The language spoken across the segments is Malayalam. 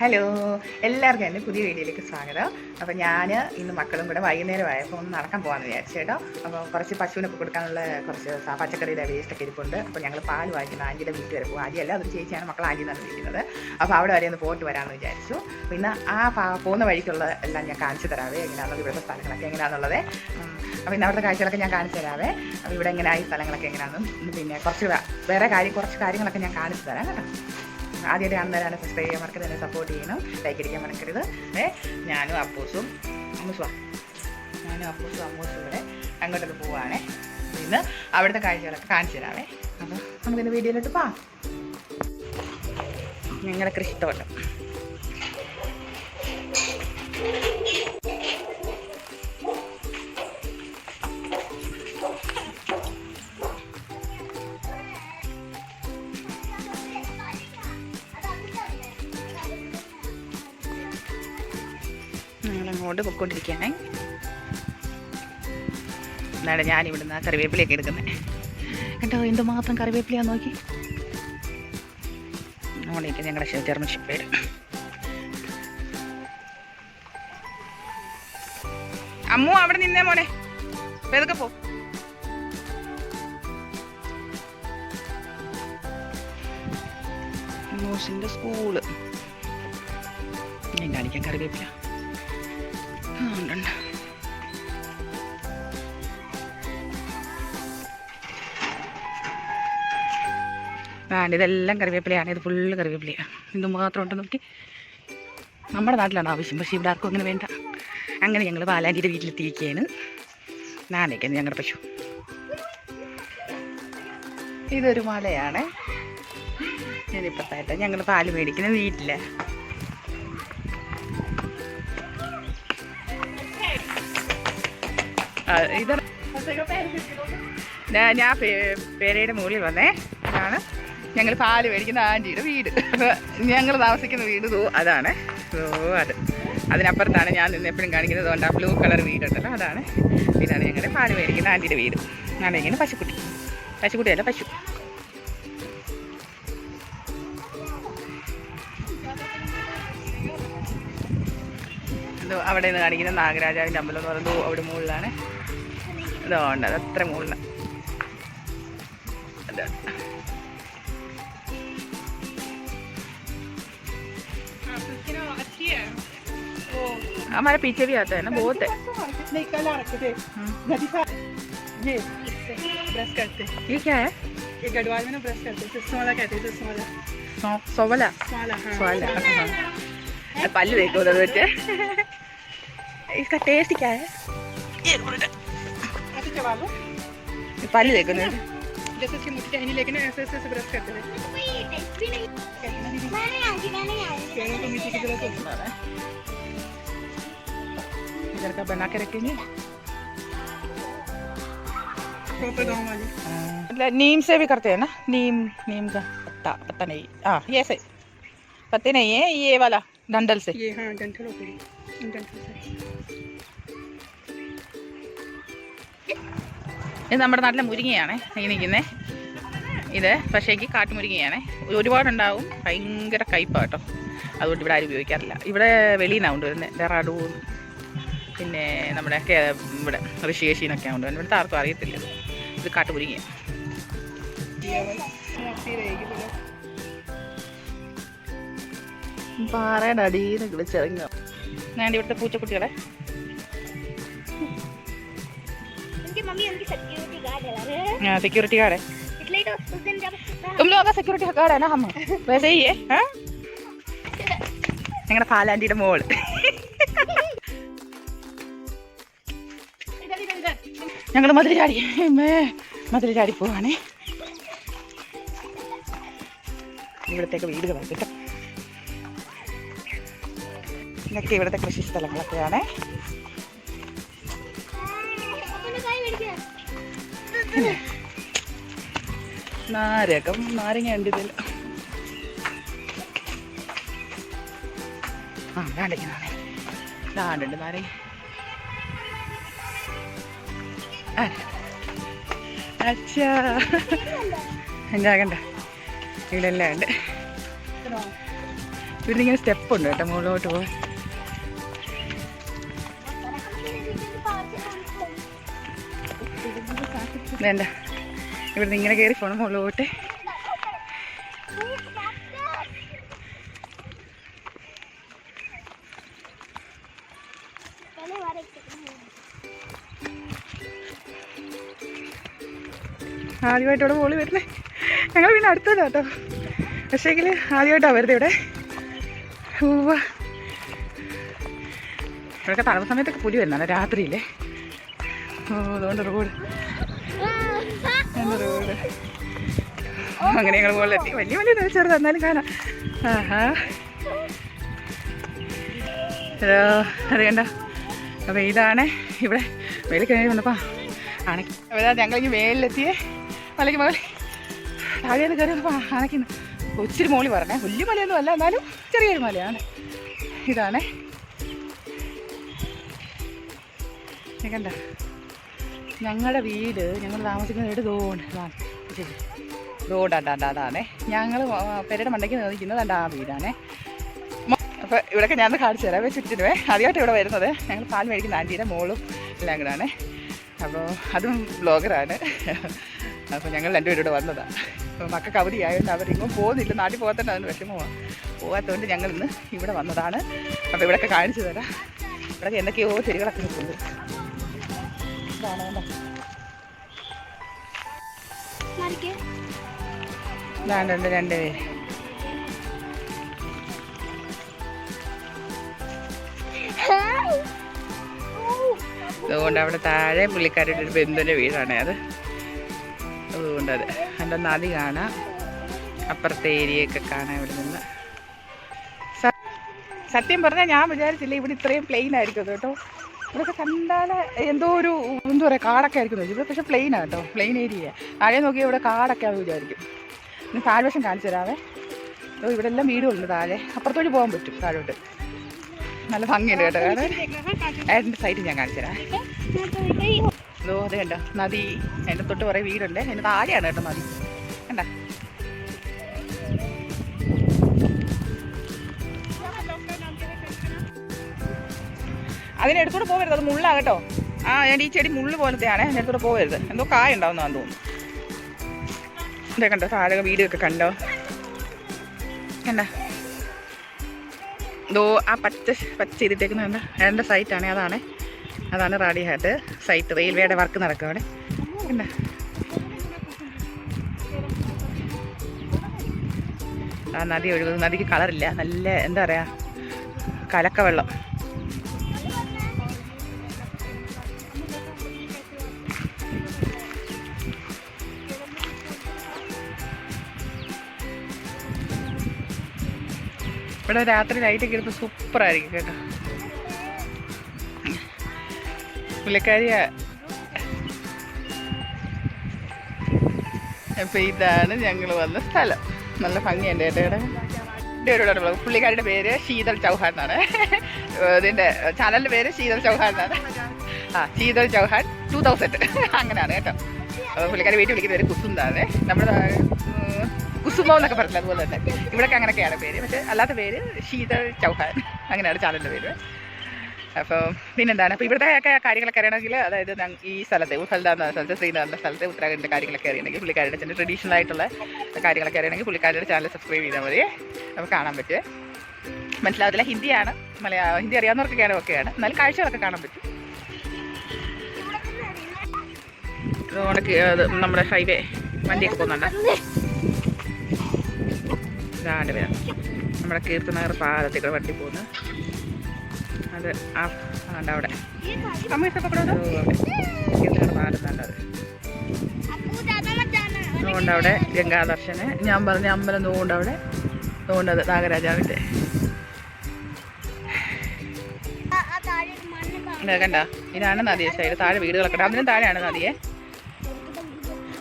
ഹലോ എല്ലാവർക്കും എന്റെ പുതിയ വീഡിയോയിലേക്ക് സ്വാഗതം. അപ്പോൾ ഞാൻ ഇന്ന് മക്കളും കൂടെ വൈകുന്നേരമായപ്പോൾ ഒന്ന് നടക്കാൻ പോകാമെന്ന് വിചാരിച്ചു കേട്ടോ. അപ്പോൾ കുറച്ച് പശുവിനൊക്കെ കൊടുക്കാനുള്ള കുറച്ച് പച്ചക്കറിയുടെ വേസ്റ്റൊക്കെ ഇരിപ്പുണ്ട്. അപ്പോൾ ഞങ്ങൾ പാൽ വാങ്ങിക്കുന്ന ആന്റിയുടെ വീട്ടിൽ വരെ പോകും. ആദ്യമല്ല അത് ചേച്ചിയാണ് മക്കൾ ആന്റി എന്നാണ് വിളിക്കുന്നത്. അപ്പോൾ അവിടെ വരെ ഒന്ന് പോയിട്ട് വരാമെന്ന് വിചാരിച്ചു. പിന്നെ ആ പോകുന്ന വഴിക്കുള്ള എല്ലാം ഞാൻ കാണിച്ചു തരാവേ. എങ്ങനെയാണെന്നുള്ളത് ഇവിടുത്തെ സ്ഥലങ്ങളൊക്കെ എങ്ങനെയാണെന്നുള്ളത്. അപ്പോൾ ഇന്ന് അവിടുത്തെ കാഴ്ചകളൊക്കെ ഞാൻ കാണിച്ചു തരാവേ. അപ്പോൾ ഇവിടെ എങ്ങനെയായി സ്ഥലങ്ങളൊക്കെ എങ്ങനെയാണെന്നും. പിന്നെ കുറച്ച് വേറെ കാര്യം കുറച്ച് കാര്യങ്ങളൊക്കെ ഞാൻ കാണിച്ചു തരാം കേട്ടോ. ആദ്യമായിട്ട് കാണുന്നവരാണ് സബ്സ്ക്രൈബ് ചെയ്യാൻ മറക്കരുത് എന്നെ സപ്പോർട്ട് ചെയ്യണം. ലൈക്ക് അടിക്കാൻ മറക്കരുത്. ഞാനും അപ്പൂസും അമ്മൂസുവാ ഞാനും അപ്പൂസും അമ്മൂസും ഇവിടെ അങ്ങോട്ടൊക്കെ പോവുകയാണേ ഇന്ന് അവിടുത്തെ കാഴ്ചകളൊക്കെ കാണിച്ചു തരാവേ. അപ്പോൾ നമുക്കിന്ന് വീഡിയോയിലോട്ട് പോവാം. ഞങ്ങളുടെ കൃഷിത്തോട്ടം. ഞങ്ങളങ്ങോട്ട് പൊയ്ക്കൊണ്ടിരിക്കുകയാണേ എന്നാണ് ഞാൻ ഇവിടുന്ന് ആ കറിവേപ്പിലയൊക്കെ എടുക്കുന്നത് കേട്ടോ എന്തുമാത്രം കറിവേപ്പിലയാ നോക്കി. നമ്മളേക്ക് ഞങ്ങളുടെ ജർമ്മൻ ഷിപ്പേര് അമ്മു അവിടെ നിന്നേ മോനെ. ഏതൊക്കെ പോ. സ്കൂൾ. ഞാൻ കാണിക്കാൻ കറിവേപ്പില. ആ ഇതെല്ലാം കറിവേപ്പിലയാണ്. ഇത് ഫുള്ള് കറിവേപ്പിലയാണ് ഇത് മാത്രം ഉണ്ട് നോക്കി. നമ്മുടെ നാട്ടിലാണ് ആവശ്യം. പക്ഷേ ഇവിടെ ആർക്കും അങ്ങനെ വേണ്ട. അങ്ങനെ ഞങ്ങൾ പാലാന്റിയുടെ വീട്ടിലെത്തിയിരിക്കുകയാണ്. നാണേക്കാണ് ഞങ്ങളുടെ പശു. ഇതൊരു മലയാണ്. ഞാനിപ്പത്തായിട്ട് ഞങ്ങൾ പാൽ മേടിക്കുന്ന വീട്ടിൽ. ഇത്. ഞാൻ പേരയുടെ മുകളിൽ വന്നേ. ഞങ്ങൾ പാൽ മേടിക്കുന്ന ആന്റിയുടെ വീട്. ഞങ്ങൾ താമസിക്കുന്ന വീട് തോ അതാണ്. സോ അത്. അതിനപ്പുറത്താണ് ഞാൻ നിന്ന് എപ്പോഴും കാണിക്കുന്നത് അതുകൊണ്ട് ആ ബ്ലൂ കളർ വീടുണ്ടല്ലോ അതാണ്. ഇതാണ് ഞങ്ങളുടെ പാൽ മേടിക്കുന്ന ആന്റിയുടെ വീട്. ഞാൻ ഇങ്ങനെ പശുക്കുട്ടി. പശുക്കുട്ടിയല്ല പശു. അവിടെ നിന്ന് കാണിക്കുന്ന നാഗരാജാവിന്റെ അമ്പലം എന്ന് പറയുന്നത് അവിടെ മുകളിലാണ്. ഇതുണ്ട് അത് അത്ര മുകളിലാണ് അത് हमारे पीछे भी आता है ना बहुत है। नहीं कल आ रखे थे। हम्म। ये ब्रश करते। ये क्या है? ये गढ़वाल में ना ब्रश करते चश्मा वाला कहते हैं चश्मा वाला सो- सोवला? वाला हाँ। सोवला हाँ देखो उधर बच्चे इसका टेस्ट क्या है? एक मिनट ऐसे चबा लो। ये देखो ना। जैसे इसकी मुट्ठी टहनी लेके ना ऐसे ऐसे ब्रश करते थे। कहते हैं ना दीदी पेड़ों को मीठी की ज़रूरत होती इधर का बना के रखेंगे मतलब नीम से भी करते हैं ना? नीम नीम का पत्ता पत्ता नहीं। हाँ ये से पत्ते नहीं है ये वाला डंडल से। ये हाँ डंठल होती है। डंठल से। ഇത് നമ്മുടെ നാട്ടിലെ മുരിങ്ങയാണ് ഈ നിൽക്കുന്നത് ഇത് പക്ഷേക്ക് കാട്ടുമുരിങ്ങയാണ് ഒരുപാടുണ്ടാവും. ഭയങ്കര കയ്പാട്ടോ അതുകൊണ്ട് ഇവിടെ ആരും ഉപയോഗിക്കാറില്ല. ഇവിടെ വെളിയിൽ നിന്നാണ് കൊണ്ടുവരുന്നത് പിന്നെ നമ്മുടെ ഇവിടെ ഋഷികേശിന്നൊക്കെയാണ് കൊണ്ടുവരുന്നത് ഇവിടുത്തെ ആർക്കും അറിയത്തില്ല. ഇത് കാട്ടുമുരിങ്ങയാണ് പാറയുടെ അടിയിൽ നിന്ന് വിളിച്ചിറങ്ങുക ഞാൻ ഇവിടുത്തെ പൂച്ചക്കുട്ടികളെ. सिक्योरिटी गार्ड है अरे सिक्योरिटी गार्ड है इसलिए तो उस दिन जब तुम लोगों का सिक्योरिटी गार्ड है ना हम वैसे ही है हाँ? ഞങ്ങളുടെ പാലാൻറ്റിയുടെ മോള് इधर इधर इधर ഞങ്ങൾ മതിൽ ചാടി മേ മതിൽ ചാടി പോവാണേ ഇവിടത്തേക്ക് വീടുകളാണ് കേട്ടോ ഇതൊക്കെ ഇവിടുത്തെ കൃഷി സ്ഥലങ്ങളൊക്കെയാണ് നാരകം നാരങ്ങ ഉണ്ട് ഇതിൽ ആ നാരങ്ങ നാരങ്ങ. ദാണ്ടുണ്ട് നാരങ്ങ. അച്ഛാ. എന്താ കണ്ട. ഇവിടെല്ലാം ഉണ്ട്. ഇങ്ങനെ സ്റ്റെപ്പ് ഉണ്ട് കേട്ടോ മുകളിലോട്ട് പോകാൻ. വേണ്ട. ഇവിടുന്ന് ഇങ്ങനെ കയറി പോകണം മുകളിലോട്ട് ആദ്യമായിട്ടോടെ ഇവിടെ മോളി വരുന്നേ. ഞങ്ങൾ പിന്നെ അടുത്തല്ല കേട്ടോ. പക്ഷേങ്കിൽ ആദ്യമായിട്ടാണ് വരുന്നത് ഇവിടെ. ഉവ്വ. ഇവിടെയൊക്കെ സമയത്തൊക്കെ പുലി വരുന്നതാണ് രാത്രിയില്ലേ അതുകൊണ്ട് റോഡ് റോഡ് അങ്ങനെ ഞങ്ങൾ മുകളിലെത്തി വലിയ വലിയ ചെറുത്. എന്നാലും കാണാം. ഇതാ, അത് കണ്ട? അപ്പോൾ ഇതാണ് ഇവിടെ വെയിൽ കഴിഞ്ഞ് വന്നപ്പോൾ അണക്കി അപ്പോൾ ഞങ്ങൾ വേലിലെത്തിയേ മലയ്ക്ക് മകളി താഴെ നിന്ന് കയറി വന്നപ്പോൾ അണക്കുന്നു ഒത്തിരി മോളി പറഞ്ഞേ വലിയ മലയൊന്നും അല്ല എന്നാലും ചെറിയൊരു മലയാണ്. ഇതാണേ. കണ്ട? ഞങ്ങളുടെ വീട് ഞങ്ങൾ താമസിക്കുന്ന വീട് തോണ്ട് ശരി. ഞങ്ങൾ പെരയുടെ മണ്ടയ്ക്ക് നിൽക്കുന്നത് ആ വീടാണേ. അപ്പോൾ ഇവിടെയൊക്കെ ഞാൻ കാണിച്ചു തരാം. ചുറ്റിനുവേ ആദ്യമായിട്ട് ഇവിടെ വരുന്നത്. ഞങ്ങൾ പാൽ മേടിക്കുന്ന ആന്റീന്റെ മോളും എല്ലാം കൂടാണ് അപ്പോൾ അതും ബ്ലോഗറാണ്. അപ്പോൾ ഞങ്ങൾ രണ്ടുപേരും ഇവിടെ വന്നതാണ് അപ്പോൾ മക്കൾക്ക് അവധിയായതുകൊണ്ട് അവരിങ്ങും പോകുന്നില്ല. നാട്ടിൽ പോകത്തന്നെ അതിന് വിഷമമാണ് പോകാത്തതുകൊണ്ട് ഞങ്ങൾ ഇന്ന് ഇവിടെ വന്നതാണ്. അപ്പോൾ ഇവിടെയൊക്കെ കാണിച്ചു തരാം. ഇവിടെ എന്തൊക്കെയോ ചെടികളൊക്കെ നിൽക്കുന്നത് ഇതാണ് കണ്ടോ? ഇതാണ്ട് രണ്ട് പേര്. അതുകൊണ്ട് അവിടെ താഴെ പുള്ളിക്കാരുടെ ഒരു ബന്ധുവിന്റെ വീടാണ് അത്. അതുകൊണ്ട് അത്. അതിന്റെ നദി കാണാം. അപ്പുറത്തെ ഏരിയയൊക്കെ കാണാം ഇവിടെ നിന്ന്. സത്യം പറഞ്ഞാൽ ഞാൻ വിചാരിച്ചില്ല ഇവിടെ ഇത്രയും പ്ലെയിൻ ആയിരിക്കും കേട്ടോ. ഇവിടെയൊക്കെ കണ്ടാൽ എന്തോ ഒരു എന്താ പറയുക കാടൊക്കെ ആയിരിക്കും ഇത് പക്ഷേ പ്ലെയിൻ കേട്ടോ പ്ലെയിൻ ഏരിയ താഴെ നോക്കിയാൽ ഇവിടെ കാടൊക്കെ ആണെന്ന് വിചാരിക്കും ഇനി താഴ്വശം കാണിച്ചു തരാവേ അപ്പോൾ ഇവിടെ എല്ലാം വീടുകളുണ്ട് താഴെ അപ്പുറത്തോട്ട് പോകാൻ പറ്റും താഴോട്ട് നല്ല ഭംഗിയുണ്ട് കേട്ടോ അതിന്റെ സൈറ്റ് ഞാൻ കാണിച്ചു തരാം അതോ അതെ കണ്ടോ നദി അതിന്റെ തൊട്ട് കുറേ വീടുണ്ട് അതിന്റെ താഴെയാണ് കേട്ടോ നദി അതിനടുത്തൂടെ പോകരുത് അത് മുള്ളാ കേട്ടോ. ആ ഞാൻ ഈ ചെടി മുള്ളു പോലത്തെയാണ് അതിനടുത്തൂടെ പോകരുത് എന്തോ കായ ഉണ്ടാവുന്നതാന്ന് തോന്നുന്നു ഇതേ കണ്ടോ താഴെ വീടൊക്കെ കണ്ടോ? കണ്ട? ദോ ആ പച്ച പച്ച ചെയ്തിട്ടേക്കുന്ന കണ്ട? എന്റെ സൈറ്റാണ് അതാണ്. അതാണ് റാഡി ഹാട്ട് സൈറ്റ് റെയിൽവേയുടെ വർക്ക് നടക്കും അവിടെ ആ നദി ഒഴുകുന്നു. നദിക്ക് കളറില്ല. നല്ല എന്താ പറയുക കലക്ക വെള്ളം ഇവിടെ രാത്രി ലൈറ്റ് ലൈറ്റൊക്കെ എടുത്ത് സൂപ്പറായിരിക്കും കേട്ടോ. പുള്ളിക്കാരിയ അപ്പൊ ഇതാണ് ഞങ്ങൾ വന്ന സ്ഥലം. നല്ല ഭംഗിയുണ്ട് ഏട്ടയുടെ എന്റെ ഒരു ഇവിടെ പുള്ളിക്കാരിയുടെ പേര് ശീതൾ ചൗഹാൻ എന്നാണ്. ഇതിന്റെ ചാനലിന്റെ പേര് ശീതൾ ചൗഹാൻ എന്നാണ്. ആ ശീതൾ ചൗഹാൻ ടൂ തൗസൻഡ് അങ്ങനെയാണ് കേട്ടോ. പുള്ളിക്കാരി വീട്ടിൽ വിളിക്കുന്ന പേര് കുസുന്താണ് നമ്മുടെ കുസുമോ എന്നൊക്കെ പറഞ്ഞില്ല അതുപോലെ തന്നെ. ഇവിടെയൊക്കെ അങ്ങനെയൊക്കെയാണ് പേര്. പക്ഷേ അല്ലാത്ത പേര് ശീതൾ ചൗഹാൻ അങ്ങനെയാണ് ചാനലിന്റെ പേര്. അപ്പോൾ പിന്നെന്താണ്? അപ്പോൾ ഇവിടുത്തെ ഒക്കെ കാര്യങ്ങളൊക്കെ അറിയണമെങ്കിൽ അതായത് ഈ സ്ഥലത്തെ ഉഫലത എന്ന സ്ഥലത്ത് ശ്രീനഗറിന്റെ സ്ഥലത്തെ ഉത്തരാഖണ്ഡിന്റെ കാര്യങ്ങളൊക്കെ അറിയണമെങ്കിൽ പുള്ളിക്കാരുടെ ചെന്ന് ട്രഡീഷണൽ ആയിട്ടുള്ള കാര്യങ്ങളൊക്കെ അറിയണമെങ്കിൽ പുള്ളിക്കാരുടെ ചാനൽ സബ്സ്ക്രൈബ് ചെയ്താൽ മതി. നമുക്ക് കാണാൻ പറ്റുമേ മനസ്സിലാവത്തില്ല? ഹിന്ദിയാണ്. മലയാളം ഹിന്ദി അറിയാവുന്നവർക്കൊക്കെയാണ് ഒക്കെയാണ്. എന്നാലും കാഴ്ചകളൊക്കെ കാണാൻ പറ്റും. നമ്മുടെ ഹൈവേ വണ്ടിയൊക്കെ പോകുന്നുണ്ട്. ഇതാണ് വരാം. നമ്മുടെ കീർത്തനഗർ പാലത്തിൽ കൂടെ വണ്ടി പോകുന്നു. അത് ആ അതുകൊണ്ട് അവിടെ. അമ്മ ഇഷ്ടപ്പെടോ കീർത്തനഗർ പാലം തന്നെ അത് അതുകൊണ്ട് അവിടെ ഗംഗാദർശന് ഞാൻ പറഞ്ഞ അമ്പലം തോണ്ട് അവിടെ. തോണ്ടത് നാഗരാജാവിന്റെ. കണ്ട? ഇതാണ് നദിയെ സൈഡ് താഴെ വീടുകളൊക്കെ അതിനും താഴെയാണ് നദിയെ.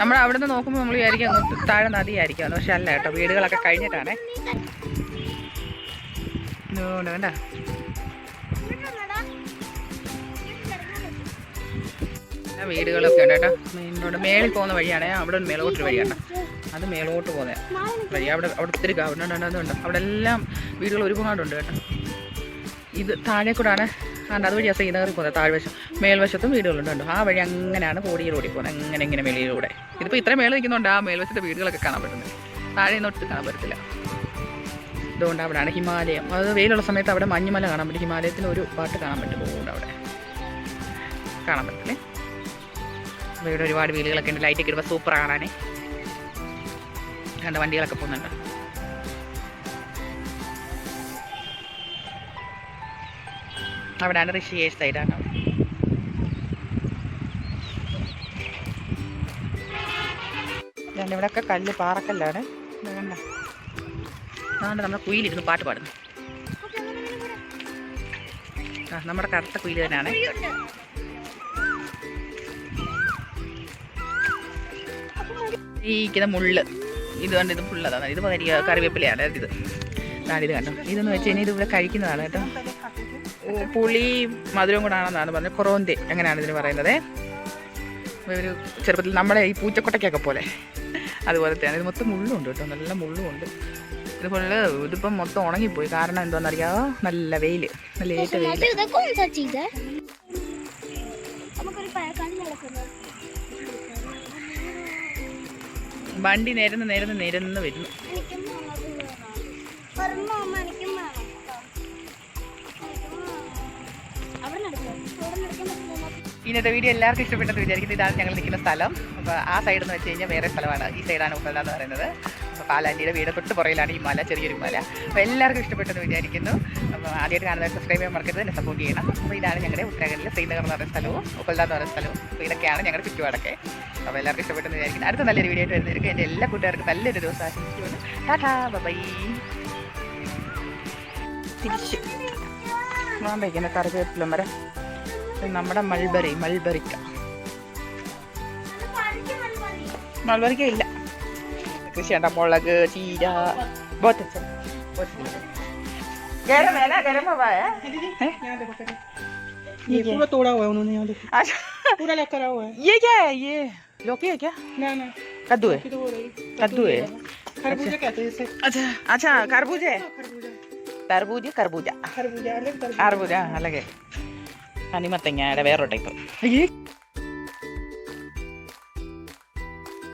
നമ്മൾ അവിടെ നിന്ന് നോക്കുമ്പോൾ നമ്മൾ വിചാരിക്കും അങ്ങോട്ട് താഴെ നദിയായിരിക്കും പക്ഷെ അല്ല കേട്ടോ വീടുകളൊക്കെ കഴിഞ്ഞിട്ടാണേ. ആ വീടുകളൊക്കെ ഉണ്ട് കേട്ടോ. മെയിനോട് മേളിൽ പോകുന്ന വഴിയാണേ അവിടെ ഒരു മേലോട്ട് വഴിയാണ് അത് മേലോട്ട് പോകുന്നത് വഴി അവിടെ അവിടെ ഒത്തിരി ഗവൺമെന്റ് ഉണ്ട്. അവിടെ എല്ലാം വീടുകൾ ഒരുപാടുണ്ട് കേട്ടോ. ഇത് താഴെ കൂടാണ്. ആണ് അതുവഴിയാണ് ശ്രീനഗറിൽ പോകുന്നത് താഴ്വശം. മേൽവശത്തും വീടുകളുണ്ട് കണ്ടു? ആ വഴി അങ്ങനെയാണ് കോടിയിൽ ഓടി പോകുന്നത് അങ്ങനെ ഇങ്ങനെ വെളിയിലൂടെ ഇതിപ്പോൾ ഇത്രയും മേളിൽ നിൽക്കുന്നുണ്ട്. ആ മേൽവശത്തെ വീടുകളൊക്കെ കാണാൻ പറ്റുന്നത് താഴെ നിന്ന് ഒട്ട് കാണാൻ പറ്റത്തില്ല. അതുകൊണ്ട് അവിടെയാണ് ഹിമാലയം. അത് വെയിലുള്ള സമയത്ത് അവിടെ മഞ്ഞുമല കാണാൻ പറ്റും. ഹിമാലയത്തിന് ഒരു പാട്ട് കാണാൻ പറ്റും അതുകൊണ്ട് അവിടെ. കാണാൻ പറ്റില്ലേ ഇവിടെ ഒരുപാട് വീലുകളൊക്കെ ഉണ്ട്. ലൈറ്റൊക്കെ ഇടുമ്പോൾ സൂപ്പർ കാണാനേ കണ്ട? വണ്ടികളൊക്കെ പോകുന്നുണ്ട്. അവിടെയാണ് ഋഷികേഷ് സൈഡാണ്. ഇവിടെ ഒക്കെ കല്ല് പാറക്കല്ലാണ്? അതുകൊണ്ട് നമ്മുടെ കുയിലിരുന്ന് പാട്ട് പാടുന്നു. ആ നമ്മുടെ കറുത്ത കുയിൽ തന്നെയാണ്. ഈക്കുന്ന മുള്ള്. ഇത് കണ്ട് ഇത് ഫുള്ളതാണ് ഇത് കറിവേപ്പിലയാണ് ഇത്. ഇതാണ് ഇത് കണ്ടോ? ഇതെന്ന് വെച്ച് കഴിഞ്ഞാൽ ഇത് ഇവിടെ കഴിക്കുന്നതാണ് കേട്ടോ. പുളി മധുരം കൂടാണെന്നാണ് പറഞ്ഞത്. കൊറോന്തെ അങ്ങനെയാണ് ഇതിന് പറയുന്നത്? ഒരു ചെറുപ്പത്തിൽ നമ്മുടെ ഈ പൂച്ചക്കൊട്ടയ്ക്കൊക്കെ പോലെ. അതുപോലത്തെയാണ് ഇത് മൊത്തം മുള്ളുണ്ട് കേട്ടോ. നല്ല മുള്ളുണ്ട് ഇതുപോലെ ഇതിപ്പം മൊത്തം ഉണങ്ങിപ്പോയി. കാരണം എന്താണെന്നറിയാമോ നല്ല വെയിൽ. നല്ല വണ്ടി നേരുന്ന് നേരുന്ന് നേരുന്ന് വരുന്നു. ഇന്നത്തെ വീഡിയോ എല്ലാവർക്കും ഇഷ്ടപ്പെട്ടെന്ന് വിചാരിക്കുന്നത് ഇതാണ് ഞങ്ങൾ നിൽക്കുന്ന സ്ഥലം. അപ്പോൾ ആ സൈഡ് എന്ന് വെച്ച് കഴിഞ്ഞാൽ വേറെ സ്ഥലമാണ്. ഈ സൈഡാണ് ഉപ്പല എന്ന് പറയുന്നത്. അപ്പോൾ പാലാന്റിയുടെ വീട് തൊട്ട് പുറയിലാണ് ഈ മല ചെറിയൊരു മല. അപ്പോൾ എല്ലാവർക്കും ഇഷ്ടപ്പെട്ടെന്ന് വിചാരിക്കുന്നു. അപ്പോൾ ആദ്യമായിട്ട് കാണുന്നവർ സബ്സ്ക്രൈബ് ചെയ്യാൻ മറക്കരുത്. എന്നെ സപ്പോർട്ട് ചെയ്യണം. അപ്പോൾ ഇതാണ് ഞങ്ങളുടെ ഉത്തരാഖണ്ഡിലെ ശ്രീനഗർ എന്ന് പറയുന്ന സ്ഥലവും ഉപ്പല എന്ന് പറയുന്ന സ്ഥലവും. അപ്പോൾ ഇതൊക്കെയാണ് ഞങ്ങളുടെ ചുറ്റുപാടൊക്കെ. അപ്പോൾ എല്ലാവർക്കും ഇഷ്ടപ്പെട്ടെന്ന് വിചാരിക്കുന്നു. അടുത്ത നല്ലൊരു വീഡിയോ ആയിട്ട് വരുന്നവർക്ക് എന്റെ എല്ലാ കൂട്ടുകാർക്കും നല്ലൊരു ദിവസം ആശംസിക്കുന്നു ടാറ്റാ ബൈ തിരിച്ച്. ഞാൻ വയ്ക്കുന്ന കറിവേപ്പില ഇത് നമ്മുടെ മൾബറി മൾബറിക്ക. മൾബറിക്ക ഇല്ല. കൃഷി ഉണ്ട മുളക് ചീര ബോത്തച്ച गरम है ना गरम हवा है ये पूरा तोड़ा हुआ है उन्होंने यहाँ देखो अच्छा पूरा लग करा हुआ है ये क्या है ये लौकी है क्या ना ना कद्दू है कद्दू है अच्छा अच्छा खरबूजे है तरबूज खरबूजा खरबूजा अलग अलग है കണിമത്തങ്ങയുടെ വേറൊരു ടൈപ്പ്